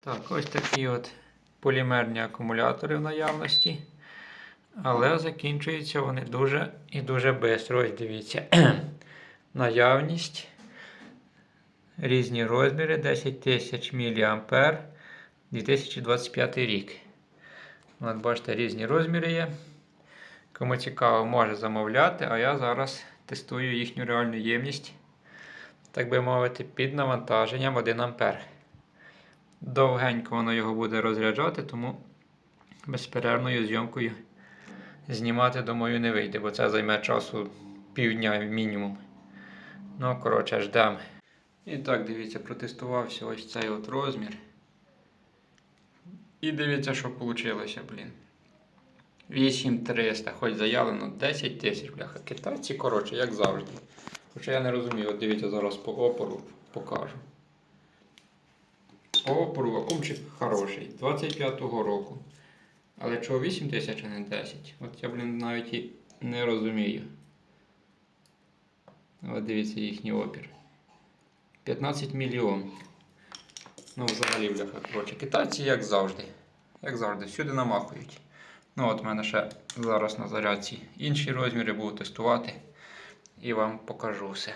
Так, ось такі от полімерні акумулятори в наявності. Але закінчуються вони дуже і дуже швидко. Ось дивіться. Наявність. Різні розміри 10 тисяч мА 2025 рік. От бачите, різні розміри є. Кому цікаво, може замовляти, а я зараз тестую їхню реальну ємність, так би мовити, під навантаженням 1 А. Довгенько воно його буде розряджати, тому безперервною зйомкою знімати, думаю, не вийде, бо це займе часу півдня мінімум. Ну, коротше, ждемо. І так, дивіться, протестувався ось цей от розмір. І дивіться, що вийшло, блін. 8300, хоч заявлено 10 тисяч, бляха. Китайці, коротше, як завжди. Хоча я не розумію, от дивіться, зараз по опору покажу. По опору вакуумчик хороший, 25-го року. Але чого 8 тисяч, а не 10? От я, блін, навіть і не розумію. От дивіться їхній опір. 15 мільйонів. Ну, взагалі, бляха, коротше, китайці, як завжди. Як завжди, всюди намахують. Ну, от в мене ще зараз на зарядці інші розміри буду тестувати і вам покажу все.